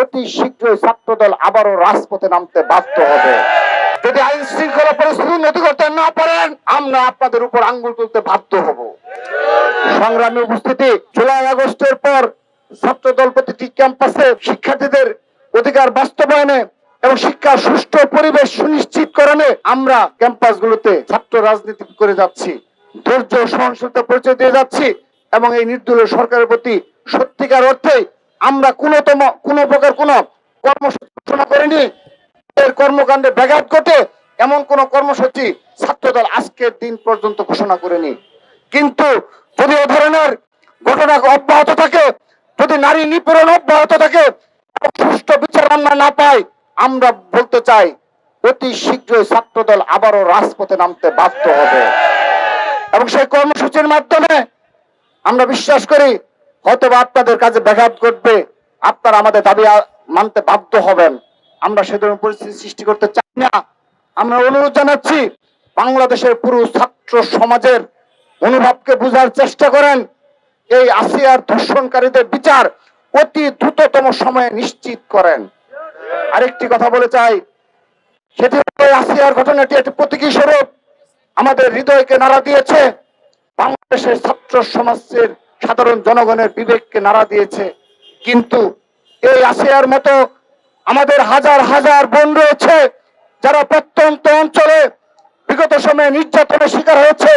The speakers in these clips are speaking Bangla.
অতি শীঘ্রই ছাত্রদল আবারও রাজপথে নামতে বাধ্য হবে। যদি আইন শৃঙ্খলা পরিস্থিতি উন্নতি করতে না পারেন, আমরা আপনাদের উপর আঙ্গুল তুলতে বাধ্য হব। সংগ্রামী উপস্থিতি, জুলাই আগস্টের পর ছাত্রদল প্রতিটি ক্যাম্পাসে শিক্ষার্থীদের অধিকার বাস্তবায়নে এবং শিক্ষার সুষ্ঠু পরিবেশ সুনিশ্চিত করণে আমরা ক্যাম্পাসগুলোতে ছাত্র রাজনীতি করে যাচ্ছি, ধৈর্য সহনশীলতা পরিচয় দিয়ে যাচ্ছি এবং এই নির্দলীয় সরকারের প্রতি সত্যিকার অর্থে আমরা কোনতম, কোন প্রকার কোন কর্মসূচি ঘোষণা করিনি। এর কর্মকাণ্ডে ব্যাঘাত ঘটে এমন কোন কর্মসূচি ছাত্রদল আজকের দিন পর্যন্ত ঘোষণা করেনি। কিন্তু যদি এ ধরনের ঘটনা অব্যাহত থাকে, যদি নারী নিপীড়ন অব্যাহত থাকে সুষ্ঠু বিচার আমরা না পাই, আমরা বলতে চাই, অতি শীঘ্রই ছাত্রদল আবারও রাজপথে নামতে বাধ্য হবে। এবং সেই কর্মসূচির মাধ্যমে আমরা বিশ্বাস করি হয়তো আপনাদের কাছে ব্যাঘাত ঘটবে, আপনারা আমাদের দাবি মানতে বাধ্য হবেন। আমরা সে ধরনের পরিস্থিতি সৃষ্টি করতে চাই না। আমরা অনুরোধ জানাচ্ছি, বাংলাদেশের পুরো ছাত্র সমাজের অনুভবকে বোঝার চেষ্টা করেন। এই আসিয়ার ধর্ষণকারীদের বিচার অতি দ্রুততম সময়ে নিশ্চিত করেন। আরেকটি কথা বলে চাই, সেটি আসিয়ার ঘটনাটি একটি প্রতীকী স্বরূপ আমাদের হৃদয়কে নাড়া দিয়েছে। বাংলাদেশের ছাত্র সমাজের সাধারণ জনগণের বিবেককে নাড়া দিয়েছে। কিন্তু এই আসিয়ার মতো আমাদের হাজার হাজার বোন রয়েছে যারা প্রত্যন্ত অঞ্চলে বিগত সময়ে নির্যাতনের শিকার হয়েছে,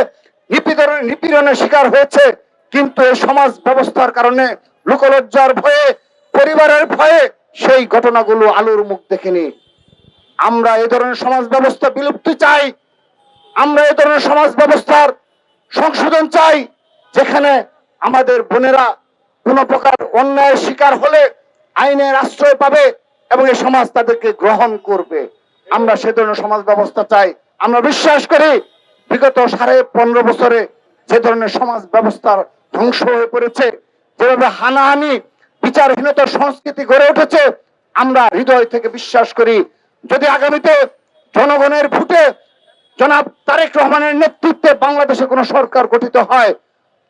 নিপীড়নের শিকার হয়েছে। কিন্তু এই সমাজ ব্যবস্থার কারণে লোকলজ্জার ভয়ে, পরিবারের ভয়ে সেই ঘটনাগুলো আলোর মুখ দেখেনি। আমরা এই ধরনের সমাজ ব্যবস্থা বিলুপ্তি চাই। আমরা এই ধরনের সমাজ ব্যবস্থার সংশোধন চাই, যেখানে আমাদের বোনেরা কোন প্রকার অন্যায়ের শিকার হলে আইনের আশ্রয় পাবে এবং এই সমাজ তাদেরকে গ্রহণ করবে। আমরা সে ধরনের সমাজ ব্যবস্থা চাই। আমরা বিশ্বাস করি বিগত সাড়ে পনেরো বছরে যে ধরনের সমাজ ব্যবস্থার ধ্বংস হয়ে পড়েছে, যেভাবে হানাহানি বিচারহীনতার সংস্কৃতি গড়ে উঠেছে, আমরা হৃদয় থেকে বিশ্বাস করি। যদি আগামীতে জনগণের ভোটে জনাব তারেক রহমানের নেতৃত্বে বাংলাদেশে কোন সরকার গঠিত হয়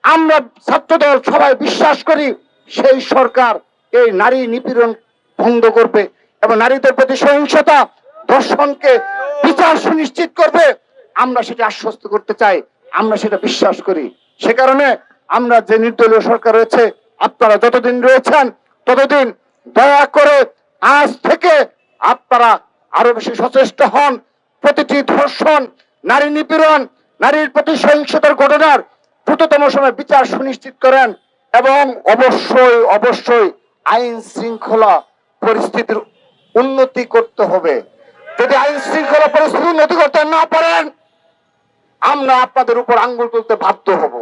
আমরা ছাত্রদল সবাই বিশ্বাস করি সেই সরকার এই নারী নিপীড়ন বন্ধ করবে এবং নারীদের প্রতি সহিংসতা ধর্ষণকে বিচার সুনিশ্চিত করবে। আমরা সেটা আশ্বস্ত করতে চাই, আমরা সেটা বিশ্বাস করি। সে কারণে আমরা যে নির্দলীয় সরকার রয়েছে, আপনারা যতদিন রয়েছেন ততদিন দয়া করে আজ থেকে আপনারা আরও বেশি সচেষ্ট হন। প্রতিটি ধর্ষণ, নারী নিপীড়ন, নারীর প্রতি সহিংসতার ঘটনার দ্রুততম সময় বিচার সুনিশ্চিত করেন এবং অবশ্যই অবশ্যই আইন শৃঙ্খলা পরিস্থিতির উন্নতি করতে হবে। যদি আইন শৃঙ্খলা পরিস্থিতি উন্নতি করতে না পারেন, আমরা আপনাদের উপর আঙ্গুল তুলতে বাধ্য হব।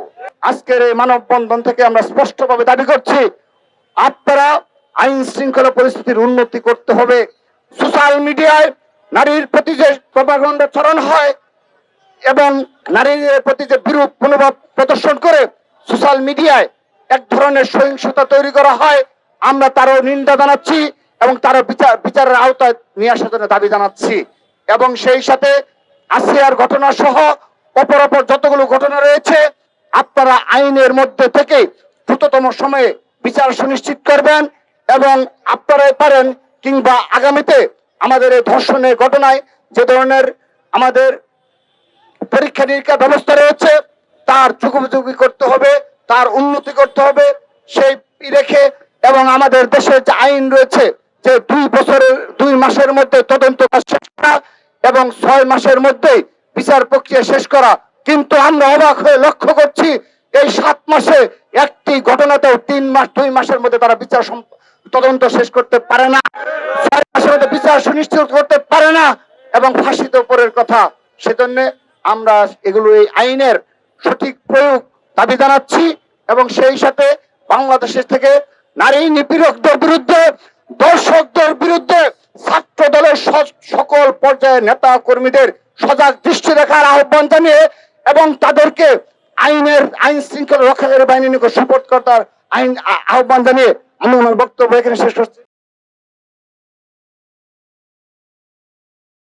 আজকের এই মানববন্ধন থেকে আমরা স্পষ্টভাবে দাবি করছি, আপনারা আইন শৃঙ্খলা পরিস্থিতির উন্নতি করতে হবে। সোশ্যাল মিডিয়ায় নারীর প্রতি যে প্রপাগণ্ডা ছড়ানো হয় এবং নারীর প্রতি যে বিরূপ মনোভাব প্রদর্শন করে সোশ্যাল মিডিয়ায় এক ধরনের সহিংসতা তৈরি করা হয়। আমরা তারও নিন্দা জানাচ্ছি এবং তারও বিচার, বিচারের আওতায় নিয়ে আসার জন্য দাবি জানাচ্ছি। এবং সেই সাথে আসিয়ার ঘটনা সহ অপর অপর যতগুলো ঘটনা রয়েছে, আপনারা আইনের মধ্যে থেকে দ্রুততম সময়ে বিচার সুনিশ্চিত করবেন এবং আপনারাই পারেন কিংবা আগামীতে আমাদের এই ধর্ষণের ঘটনায় যে ধরনের আমাদের পরীক্ষা নিরীক্ষা ব্যবস্থা রয়েছে তার যুগোপযোগী করতে হবে, তার উন্নতি করতে হবে, সেই রেখে এবং আমাদের দেশের যে আইন রয়েছে যে দুই বছরের, দুই মাসের মধ্যে তদন্ত শেষ করা এবং ছয় মাসের মধ্যে বিচার প্রক্রিয়া শেষ করা। কিন্তু আমরা অবাক হয়ে লক্ষ্য করছি, এই সাত মাসে একটি ঘটনাতেও তিন মাস, দুই মাসের মধ্যে তারা বিচার তদন্ত শেষ করতে পারে না। ছয় মাসের মধ্যে বিচার সুনিশ্চিত করতে পারে না এবং ফাঁসিতে উপরের কথা। সেজন্য আমরা এগুলো, এই আইনের সঠিক প্রয়োগ দাবি জানাচ্ছি এবং সেই সাথে বাংলাদেশের থেকে নারী নিপীড়কদের বিরুদ্ধে, দর্শকদের বিরুদ্ধে ছাত্র দলের সকল পর্যায়ের নেতা কর্মীদের সজাগ দৃষ্টি রাখার আহ্বান জানিয়ে এবং তাদেরকে আইনের, আইন শৃঙ্খলা রক্ষাকারী বাহিনীর নিকট সুপোর্ট করার আইন আহ্বান জানিয়ে আমি আমার বক্তব্য এখানে শেষ করছি।